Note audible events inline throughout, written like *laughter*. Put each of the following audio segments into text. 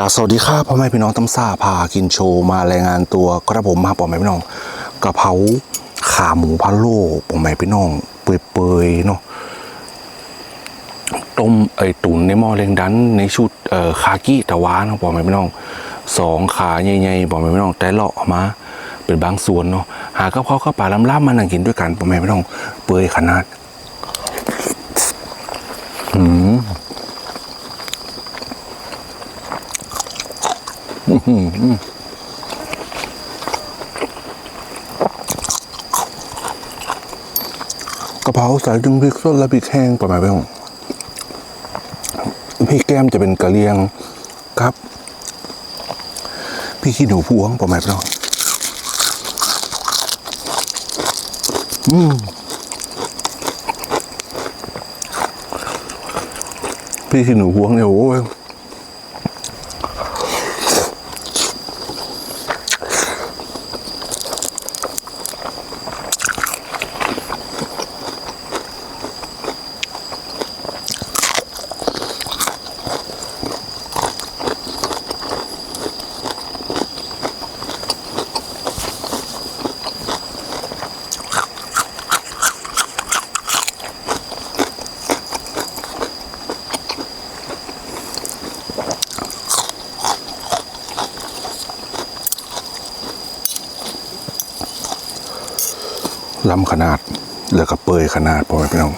กาสวัสดีครับพ่อแม่พี่น้องตำซ่าพากินโชว์มารายงานตัวกระผมมาพ่อแม่พี่น้องกระเพราขาหมูพะโล้พ่อแม่พี่น้อง เปื่อยๆเนาะต้มไอตุ๋นในหม้อแรงดันในชุดเอ่อคากิตะวานะพ่อแม่พี่น้องสองขาใหญ่ๆพ่อแม่พี่น้องแต่เลาะมาเป็นบางส่วนเนาะหากระเพราข้าปลาล้ำๆมานั่งกินด้วยกันพ่อแม่พี่น้อง เปื่อยขนาด กระเพราใส่ถึงพริกสดและพริกแห้งประมาณนี้พริกแก้มจะเป็นกะเลียงครับ พี่ขี้หนูพวงประมาณนี้อืมพี่ขี้หนูพวงเนี่ยโอ้ย ล้ำขนาดเหลือกับเปยขนาดพอไหมพี่น้อง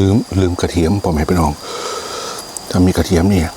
ลืมลืมกระเทียมผมให้พี่น้องถ้ามีกระเทียมเนี่ย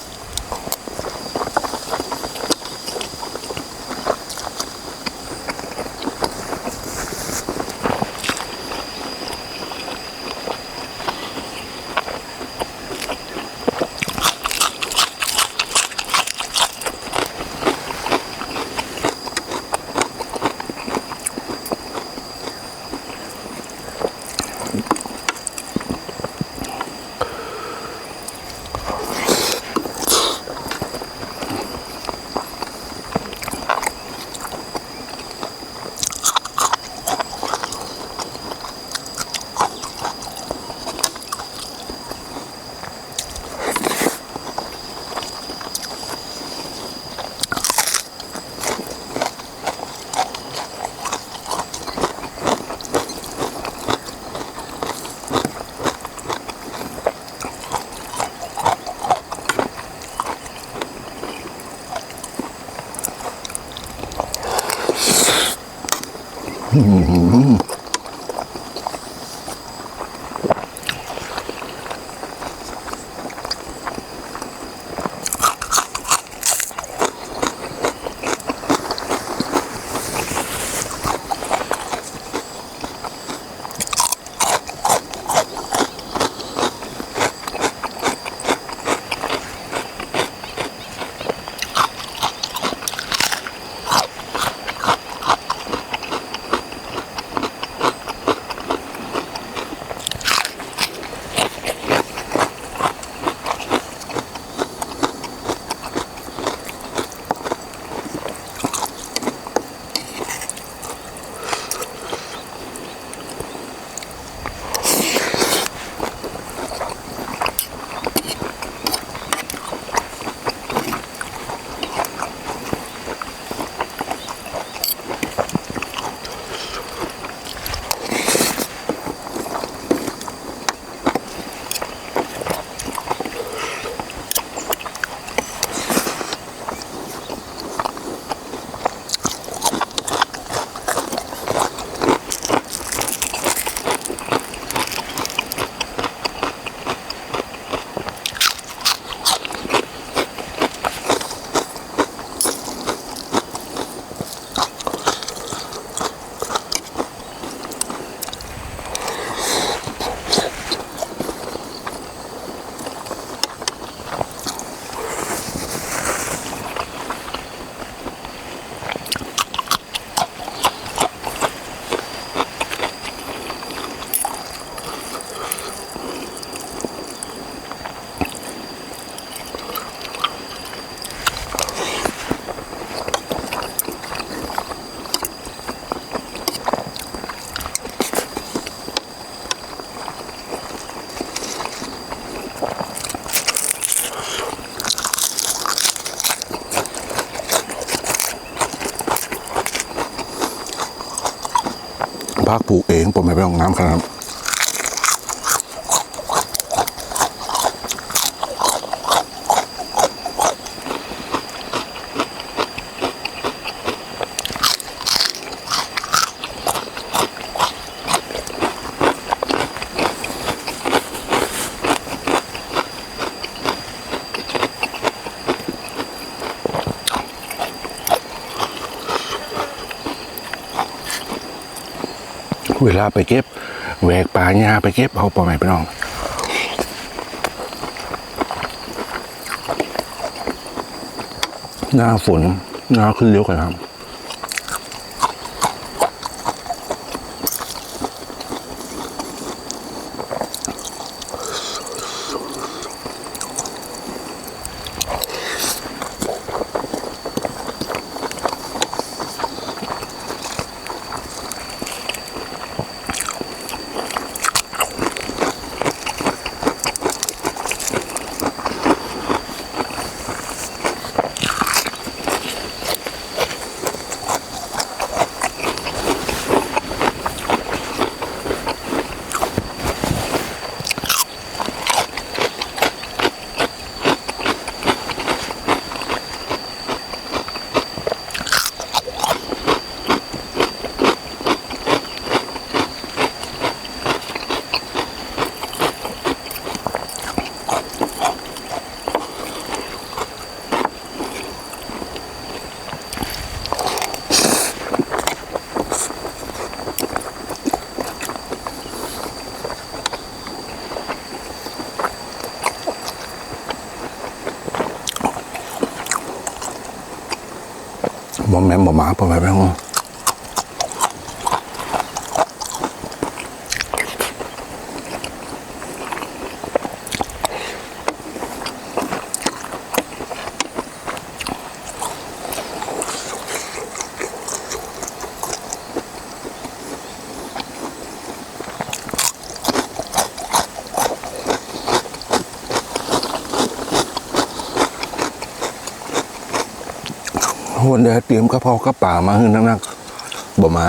Mm-hmm. *laughs* ไม่ไปลองน้ำครับ เวลาไปเก็บแหวกป่าหญ้าไปเก็บเอาปอไม่ไปน้องหน้าฝนหน้าขึ้นเร็วกันครับ บอมแมมบอมาปอไม่ไปน้องวัน เตรียมกระเพรากระป่ามาให้นักๆบอมา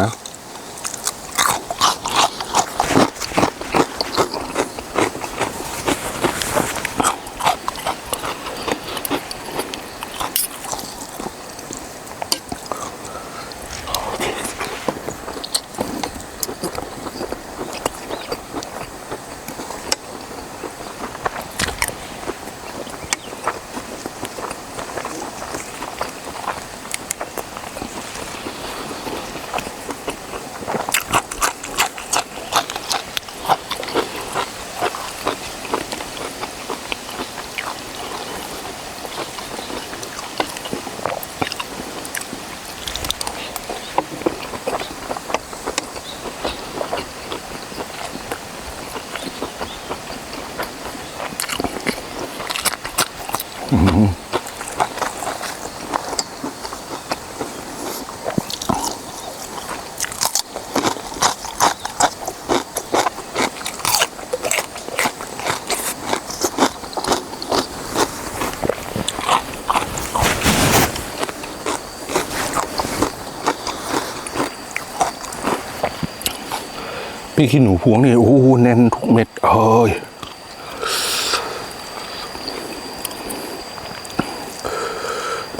พี่ขี้หนูพวงนี่โอ้โหแน่นทุกเม็ดเอ้ย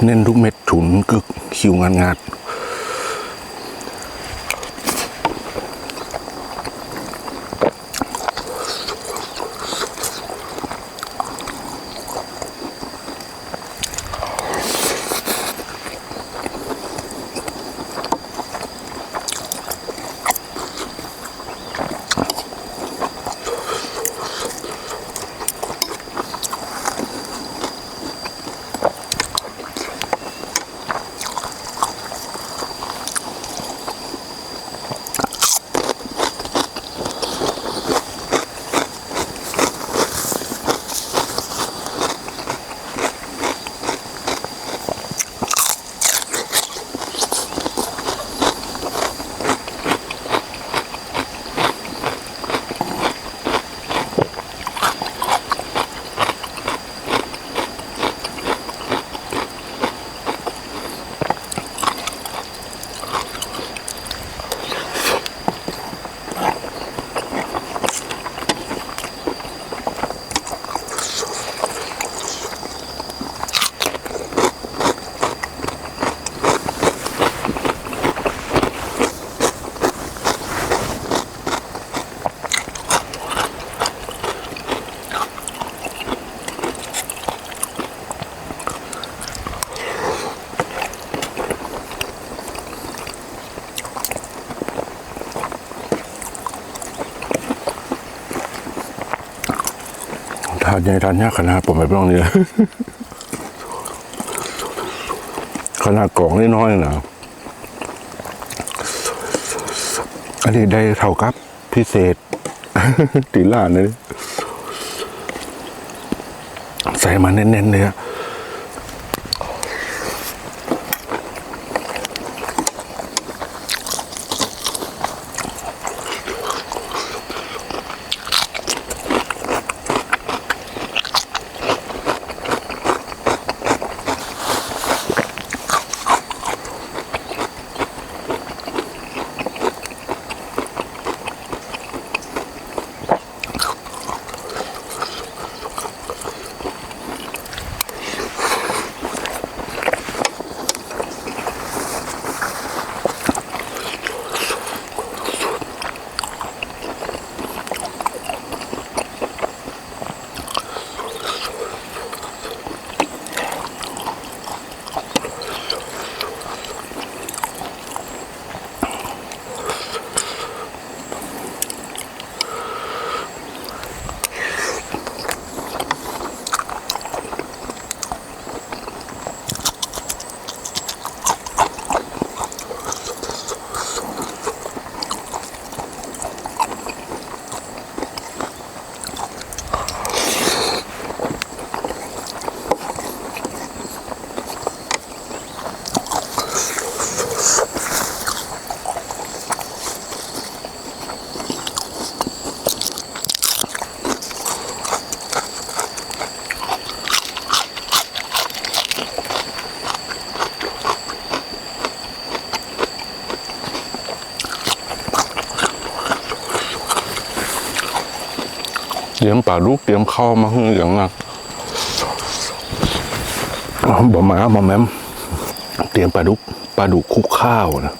แน่นทุกเม็ดฉุนกึกคิวงานงา ทานใหญ่ทานยากขนาดผมไปร้องนี่ยขนาดกล่องน้อยๆนะอันนี้ได้เท่ากับพิเศษตีล่านเลยใส่มาเน้นๆเลยอะ รียมปลาลูกเตรียมข้าวมาหื้อย่างนักบ่มาบ่แม่มเตรียมปลาดุกปลาดุกคลุกข้าวนะ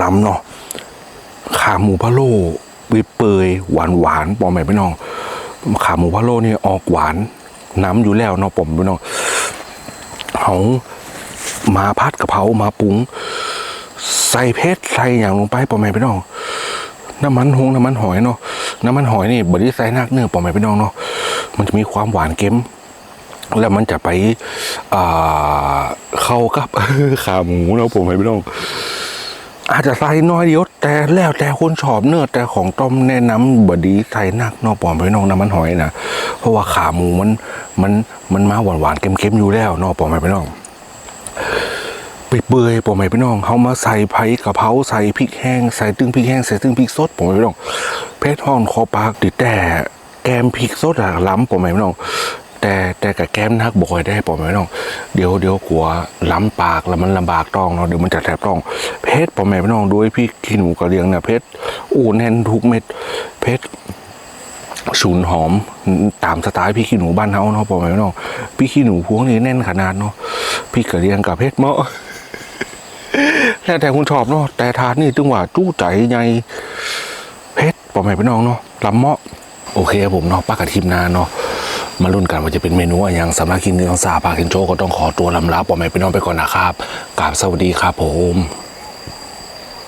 ล้ำเนาะขาหมูพะโล้วิเปยหวานหวานๆบอกไม่ไม่น้อง ขาหมูพะโล้นี่ออกหวานน้ำอยู่แล้วเนาะผมไม่น้องเขามาพัดกะเพรามาปรุง ใส่เพชรใส่อย่างลงไปปอมไม่ไปน้องน้ำมันหงน้ำมันหอยเนาะน้ำมันหอยนี่บไดใส่นักเนื้อปอมไม่ไปน้องเนาะมันจะมีความหวานเค็มแล้วมันจะไปเข้ากับขาหมูเนาะผมไม่ไปน้อง อาจจะใส่น้อยเดียว แต่แล้วแต่คนชอบเนื้อแต่ของต้มแนะนำบดีใส่นักนอกปอมไปน้องน้ำมันหอยนะเพราะว่าขาหมูมันมันมันมาหวานหวานๆเค็มๆอยู่แล้วนอกปอมไปน้องไปเปื่อยปอมไปน้องเขามาใส่ไผ่กะเพราใส่พริกแห้งใส่ตึงพริกแห้งใส่ตึงพริกสดปอมไปน้องเพชรห่อนคอปากติดแต่แกมพริกสดอะล้ำปอมไปน้อง แต่แต่กับแก้มนักบอยได้ปอมไปน้อง เดี๋ยวเดี๋ยวกลัวล้ำปากแล้วมันลำบากต้องเนาะเดี๋ยวมันจะแสบต้อง เพชรปอแมไปน้องด้วยพี่ขี้หนูกระเลียงเนี่ยเพชรอู้แน่นทุกเม็ดเพชรฉุนหอมตามสไตล์พี่ขี้หนูบ้านเฮาเนาะปอแมไปน้องพี่ขี้หนูพวงนี้แน่นขนาดเนาะพี่กระเลียงกับเพชรเมาะแล้วแต่คุณชอบเนาะแต่ทานนี่ตึงว่าจู้ใจใหญ่เพชรปอแมไปน้องเนาะลำเมาะโอเคครับผมเนาะป้ากับทีมนานเนาะมาลุ้นกันว่าจะเป็นเมนูอะไรอย่างสำหรับกินเนื้อซาปาเคนโจก็ต้องขอตัวลำลาปอมไปน้องไปก่อนนะครับกราบสวัสดีครับผม